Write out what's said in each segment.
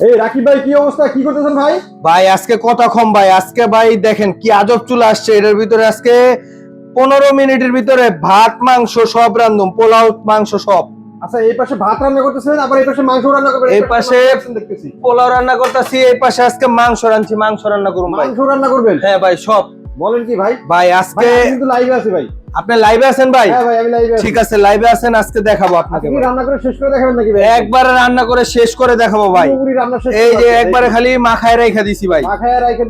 এই রাকিব ভাই কি অবস্থা? কি করতেছেন ভাই? ভাই আজকে কথা কম ভাই। আজকে ভাই দেখেন কি আজব চুল আসছে। এটার ভিতরে আজকে পনেরো মিনিটের ভিতরে ভাত মাংস সব রান্ধুম পোলাও মাংস সব। আচ্ছা এই পাশে ভাত রান্না করতেছেন আবার এই পাশে মাংস রান্না করবেন। এই পাশে- দেখতেছি। পোলাও রান্না করতেছি এই পাশে আজকে মাংস রাঁধছি মাংস রান্না করুন ভাই। মাংস রান্না করবেন? হ্যাঁ ভাই সব। বলেন কি ভাই? ভাই ভাই আজকে কিন্তু লাইভে আছি ভাই। আপনি লাইভে আছেন ভাই? হ্যাঁ ঠিক আছে লাইভে আছেন আজকে দেখাবো আপনাকে আপনি রান্না করে শেষ করে দেখাবেন নাকি ভাই? একবারে রান্না করে শেষ করে দেখাবো ভাই। এই যে একবারে খালি মাখায় রেখে দিছি ভাই। মাখায় রাইখে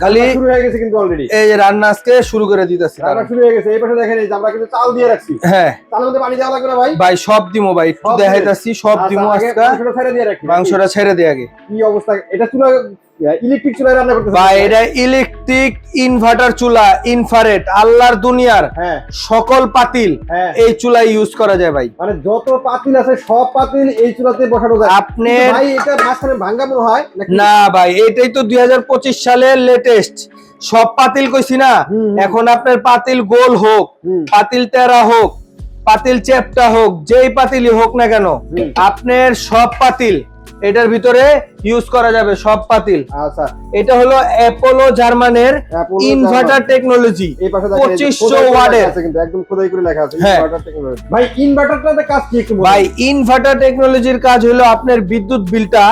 খালি শুরু হয়ে গেছে কিন্তু অলরেডি এই যে রান্না আজকে শুরু করে দিতেছি রান্না শুরু হয়ে গেছে। এই পাশে দেখেন এই আমরা কিন্তু চাল দিয়ে রাখছি। হ্যাঁ। চালের মধ্যে পানি দেওয়া লাগবে না ভাই? ভাই সব দিমো ভাই একটু সব দেখাইতাছি সব আচ্ছা, দিমো আজকে। মাংসটা ছেড়ে দিয়ে রাখি। মাংসটা ছেড়ে দিয়ে আগে। কি অবস্থা? এটা চুলা ইলেকট্রিক চুলায় রান্না করতেছেন ভাই এটা ইলেকট্রিক ইনভার্টার চুলা ইনফ্রারেড আল্লাহর দুনিয়ার হ্যাঁ। সকল পাতিল হ্যাঁ। এই চুলায় ইউজ করা যায় ভাই। মানে যত পাতিল আছে সব পাতিল এই চুলাতে বসানো যায়। আপনি ভাই এটা মাঝখানে ভাঙ্গা মনে হয় না ভাই এটাই তো দুই হাজার পঁচিশ সালের লেটেস্ট সব পাতিল কইছি না। এখন আপনার পাতিল গোল হোক পাতিল তেরা হোক পাতিল চেপটা হোক যেই পাতিলই হোক না কেন আপনার সব পাতিল এটার ভিতরে ইউজ করা যাবে সব পাতিল। আচ্ছা। এটা হলো অ্যাপোলো জার্মানের ইনভার্টার টেকনোলজি এই পাশে দেখেন এই যে 2500 খোদাই করে ওয়াটের। একদম খোদাই করে লেখা আছে হ্যাঁ। ইনভার্টার টেকনোলজি ভাই ইনভার্টারটাতে কাজ কি একটু ভাই ইনভার্টার টেকনোলজির কাজ হলো আপনার বিদ্যুৎ বিলটা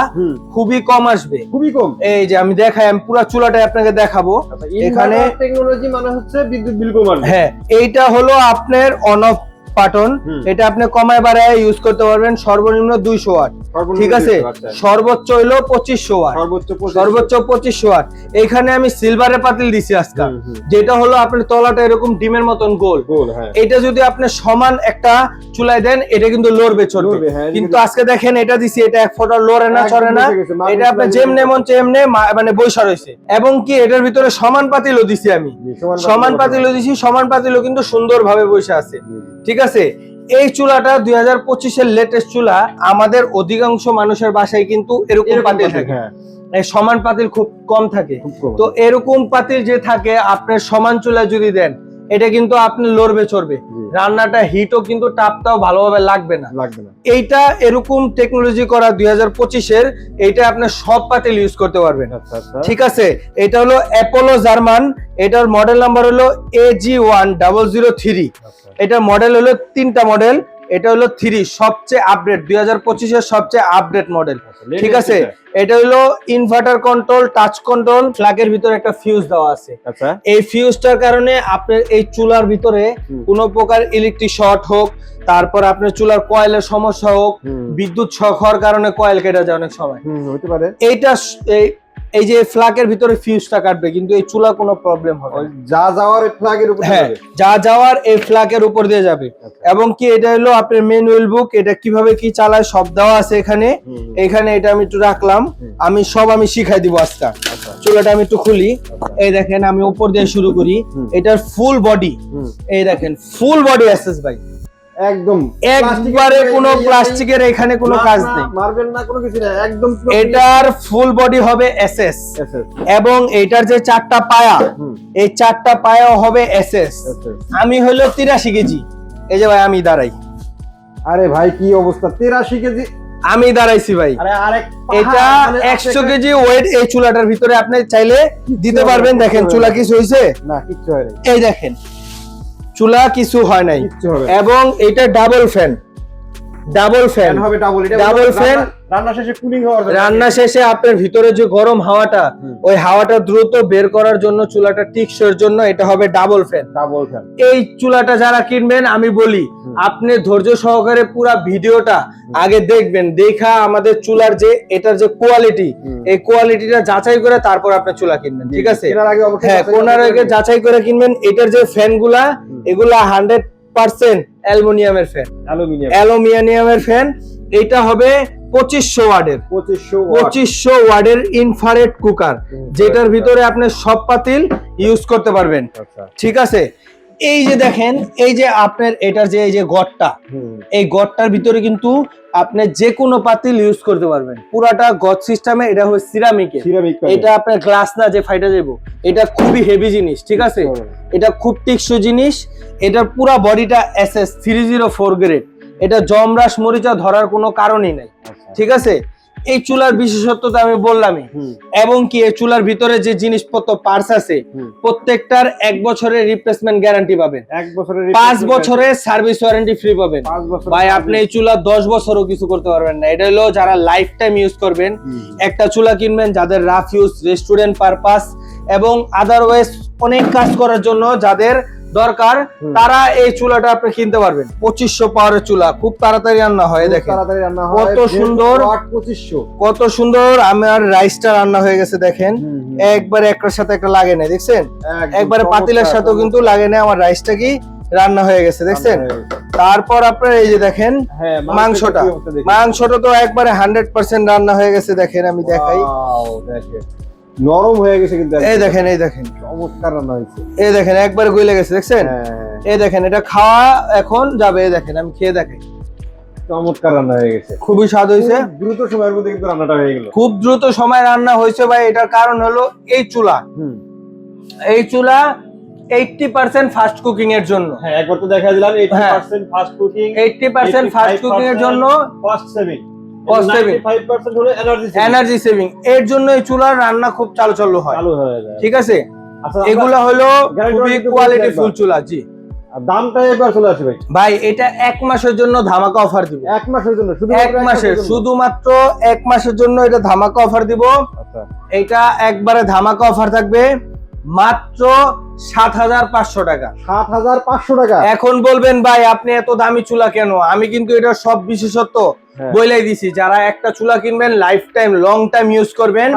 খুবই কম আসবে। খুবই কম? এই যে আমি দেখাই আমি পুরো চুলাটাই আপনাকে দেখাবো। আচ্ছা এখানে টেকনোলজি মানে হচ্ছে বিদ্যুৎ বিল কম আসবে হ্যাঁ এইটা হলো আপনার অন অফ হুম। এটা আপনি কমায় বাড়ায় ইউজ করতে পারবেন সর্বনিম্ন দুইশো ওয়াট ঠিক আছে? 200। সর্বোচ্চ হইল পঁচিশশো ওয়াট। সর্বোচ্চ পঁচিশশো। ওয়াট। এখানে আমি সিলভারের পাতিল দিছি আজকে। হুম, হুম। যেটা হলো আপনার তলাটা এরকম ডিমের মতন গোল। হ্যাঁ। এটা যদি আপনি সমান একটা চুলায় দেন এটা কিন্তু লড়বে চলবে হ্যাঁ, কিন্তু আজকে দেখেন এটা দিছি এটা এক ফোটা লড়ে না চড়ে না। এটা আপনি যেমনে মন চেমনে মানে বৈশা রয়েছে। এবং কি এটার ভিতরে সমান পাতিলও দিছি আমি। সমান সমান পাতিল পাতিলও দিছি সমান পাতিলও কিন্তু সুন্দরভাবে বসে আছে। ঠিক আছে এই চুলাটা দুই হাজার পঁচিশের লেটেস্ট চুলা। আমাদের অধিকাংশ মানুষের বাসায় কিন্তু এরকম পাতিল, থাকে। হ্যাঁ। সমান পাতিল খুব কম থাকে। তো এরকম পাতিল যে থাকে আপনার সমান চুলা যদি দেন এটা কিন্তু আপনি লড়বে চড়বে। রান্নাটা হিটও কিন্তু টাপটাও ভালোভাবে লাগবে না। লাগবে না। এইটা এরকম টেকনোলজি করা দুই হাজার পঁচিশের এইটা আপনি সব পাতিল ইউজ করতে পারবেন। আচ্ছা আচ্ছা। ঠিক আছে? এটা হলো অ্যাপোলো জার্মান এটার মডেল নাম্বার হলো A G one double zero three. এটার মডেল হলো তিনটা মডেল এটা হলো থ্রি সবচেয়ে আপডেট দুই হাজার পঁচিশের সবচেয়ে আপডেট মডেল আচ্ছা, ঠিক আছে? এটা। হলো ইনভার্টার কন্ট্রোল টাচ কন্ট্রোল ফ্ল্যাগের ভিতরে একটা ফিউজ দেওয়া আছে। আচ্ছা। এই ফিউজটার কারণে আপনার এই চুলার ভিতরে। কোনো প্রকার ইলেকট্রিক শর্ট হোক তারপর আপনার চুলার কয়েলের সমস্যা হোক বিদ্যুৎ শক হওয়ার কারণে কয়েল কেটে যায় অনেক সময়। হতে পারে। এইটা এই- যে ফ্ল্যাগের ভিতরে ফিউজটা কাটবে কিন্তু এই চুলা কোনো প্রবলেম হবে যা যাওয়ার ফ্ল্যাগের উপর হ্যাঁ যা যাওয়ার এই ফ্ল্যাগের উপর দিয়ে যাবে। আচ্ছা। এবং কি এটা হলো আপনার ম্যানুয়াল বুক এটা কীভাবে কি চালায় সব দেওয়া আছে এখানে। এখানে এটা আমি একটু রাখলাম। আমি সব আমি শিখাই দিব আজকে। আচ্ছা। চুলাটা আমি একটু খুলি। এই দেখেন আমি উপর দিয়ে শুরু করি। এটার ফুল বডি এই দেখেন ফুল বডি অ্যাসেস ভাই। একদম। একবারে কোনো প্লাস্টিকের এখানে কোনো কাজ নেই। মার্বেল না কোনো কিছু না একদম এটার ফুল বডি হবে এসএস এবং এটার যে চারটা পায়া এই চারটা পায়া হবে এসএস। আমি হলো তিরাশি কেজি। এই যে ভাই আমি দাঁড়াই। আরে ভাই কি অবস্থা? তেরাশি কেজি? আমি দাঁড়াইছি ভাই। আরে এটা মানে একশো কেজি ওয়েট এই চুলাটার ভিতরে আপনি চাইলে দিতে পারবেন। দেখেন চুলা কিছু হয়েছে না হয় এই দেখেন। চুলা কিছু হয় নাই। এবং এটা double fan double fan fan হবে ডাবল এটা রান্না- fan। রান্না শেষে কুলিং হওয়ার জন্য। রান্না শেষে আপনার ভিতরে যে গরম হাওয়াটা ওই হাওয়াটা দ্রুত বের করার জন্য চুলাটা টিকসইর জন্য এটা হবে ডাবল ফ্যান ডাবল ফ্যান এই চুলাটা যারা কিনবেন আমি বলি আপনি ধৈর্য সহকারে পুরা ভিডিওটা আগে দেখবেন দেখা আমাদের চুলার যে এটার যে কোয়ালিটি এই কোয়ালিটিটা যাচাই করে তারপর আপনি চুলা কিনবেন ঠিক আছে? কেনার আগে অবশ্যই হ্যাঁ কোনার আগে। যাচাই করে কিনবেন এটার যে ফ্যানগুলা এগুলা হান্ড্রেড পার্সেন্ট অ্যালুমিনিয়ামের ফ্যান অ্যালুমিনিয়াম। অ্যালুমিনিয়ামের ফ্যান এটা হবে পঁচিশশো ওয়ার্ডের পঁচিশশো পঁচিশশো ওয়ার্ডের ইনফারেট কুকার যেটার ভিতরে আপনি সব পাতিল ইউজ করতে পারবেন। আচ্ছা। ঠিক আছে? এই যে দেখেন এই যে আপনার এটার যে এই যে গড়টা এই গড়টার ভিতরে কিন্তু আপনি যে কোনো পাতিল ইউজ করতে পারবেন। পুরাটা গজ সিস্টেমে এটা হবে সিরামিকে সিরামিক এটা আপনার গ্লাস না যে ফাইটা যাব এটা খুবই হেভি জিনিস ঠিক আছে? এটা খুব টেকসই জিনিস। এটার পুরা বডিটা S S three zero four grade এটা জমরাস মরিচা ধরার কোনো কারণই নাই। ঠিক আছে? এই চুলার বিশেষত্ব তো আমি বললামই। এবং কি এই চুলার ভিতরে যে জিনিসপত্র পার্টস আছে প্রত্যেকটার এক বছরের রিপ্লেসমেন্ট গ্যারান্টি পাবেন। এক বছরের পাঁচ বছরের সার্ভিস ওয়ারেন্টি ফ্রি পাবেন। ভাই আপনি এই চুলা দশ বছরও কিছু করতে পারবেন না। এটা হলো যারা লাইফ টাইম ইউজ করবেন একটা চুলা কিনবেন যাদের রাফ ইউজ রেস্টুরেন্ট পারপাস এবং আদারওয়াইজ অনেক কাজ করার জন্য যাদের দরকার তারা এই চুলাটা আপনি কিনতে পারবেন। পঁচিশশো পাওয়ারের চুলা খুব তাড়াতাড়ি রান্না হয় দেখেন। কত সুন্দর। পঁচিশশো। কত সুন্দর আমার রাইসটা রান্না হয়ে গেছে দেখেন। একবারে একটার সাথে একটা লাগে না দেখছেন? একবারে পাতিলের সাথেও কিন্তু লাগে না আমার রাইসটা কি রান্না হয়ে গেছে দেখছেন? তারপর আপনার এই যে দেখেন হ্যাঁ মাংসটা মাংসটা। তো একবারে হান্ড্রেড পার্সেন্ট রান্না হয়ে গেছে দেখেন আমি দেখাই। নরম হয়ে গেছে কিন্তু এই দেখেন এই দেখেন। চমৎকার রান্না হয়েছে। এই দেখেন একবারে গলে গেছে দেখছেন? হ্যাঁ এই দেখেন এটা খাওয়া এখন যাবে এই দেখেন আমি খেয়ে দেখাই। চমৎকার রান্না হয়ে গেছে। খুবই স্বাদ হয়েছে। খুব দ্রুত সময়ের মধ্যে কিন্তু রান্নাটা হয়ে গেল। খুব দ্রুত সময় রান্না হয়েছে ভাই এটার কারণ হলো এই চুলা। হুম। এই চুলা এইটটি পার্সেন্ট ফাস্ট কুকিং এর জন্য। হ্যাঁ একবার তো দেখা দিলাম হ্যাঁ। 80% fast cooking eighty percent fast cooking এর জন্য ফাস্ট সেভিং Cost saving। 95% হলো এনার্জি এনার্জি সেভিং এর জন্য এই চুলার রান্না খুব চালু চালু হয় ঠিক আছে? আচ্ছা এগুলো হলো খুবই কোয়ালিটি ফুল চুলা জি। দামটা এবার চলে আসে ভাই। ভাই এটা এক মাসের জন্য ধামাকা অফার দিব। এক মাসের জন্য শুধু এক মাসের শুধুমাত্র এক মাসের জন্য এটা ধামাকা অফার দিব। আচ্ছা। এটা একবারে ধামাকা অফার থাকবে। মাত্র সাত হাজার পাঁচশো টাকা। সাত হাজার পাঁচশো টাকা? এখন বলবেন ভাই আপনি এত দামি চুলা কেন? আমি কিন্তু এটা সব বিশেষত্ব হ্যাঁ। বলেই দিছি। যারা একটা চুলা কিনবেন life time long time use করবেন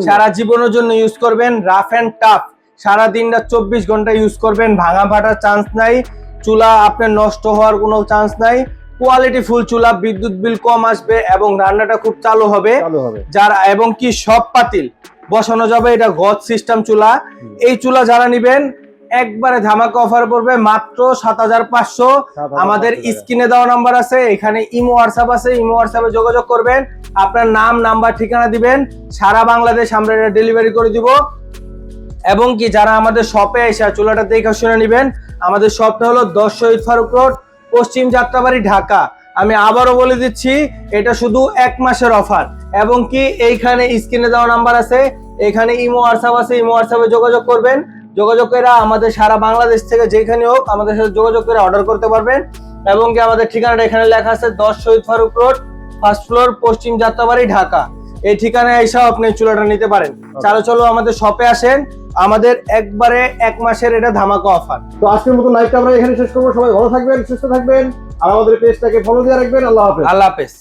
সারা জীবনের জন্য। ইউজ করবেন। রাফ এন্ড টাফ সারা দিনটা চব্বিশ ঘণ্টা ইউজ করবেন। ভাঙা ফাটার চান্স নাই। চুলা আপনার নষ্ট হওয়ার কোনো চান্স নাই। কোয়ালিটি ফুল চুলা বিদ্যুৎ বিল কম আসবে এবং রান্নাটা খুব চালু হবে। যারা এবং কি সব পাতিল। বসানো যাবে এটা গজ সিস্টেম চুলা। এই চুলা যারা নিবেন একবারে ধামাকা অফার পড়বে মাত্র সাত হাজার পাঁচশো। আমাদের স্ক্রিনে দেওয়া নাম্বার আছে এখানে ইমো হোয়াটসঅ্যাপ আছে ইমো হোয়াটসঅ্যাপে যোগাযোগ করবেন। আপনার নাম নাম্বার ঠিকানা দিবেন। সারা বাংলাদেশ আমরা এটা ডেলিভারি করে দিব। এবং কি যারা আমাদের শপে এসে চুলাটা দেখে শুনে নেবেন আমাদের শপটা হলো দশ শহীদ ফারুক রোড পশ্চিম যাত্রাবাড়ি ঢাকা। আমি আবারও বলে দিচ্ছি এটা শুধু এক মাসের অফার। এবং কি এইখানে স্ক্রিনে দেওয়া নাম্বার আছে এখানে ইমো হোয়াটসঅ্যাপ আছে ইমো হোয়াটসঅ্যাপে যোগাযোগ করবেন। যোগাযোগ করে আমাদের সারা বাংলাদেশ থেকে যেখানে হোক আমাদের সাথে যোগাযোগ করে অর্ডার করতে পারবেন। এবং কি আমাদের ঠিকানাটা এখানে লেখা আছে দশ Shahid Faruk road first floor পশ্চিম যাত্রাবাড়ি ঢাকা। এই ঠিকানায় এসেও আপনি চুলাটা নিতে পারেন। চালো চলো আমাদের শপে আসেন। আমাদের একবারে এক মাসের এটা ধামাকা অফার তো আজকের মতো লাইভটা আমরা এখানে শেষ করব। সবাই ভালো থাকবেন সুস্থ থাকবেন। আর আমাদের পেজটাকে ফলো দিয়ে রাখবেন। আল্লাহ হাফেজ। আল্লাহ হাফেজ।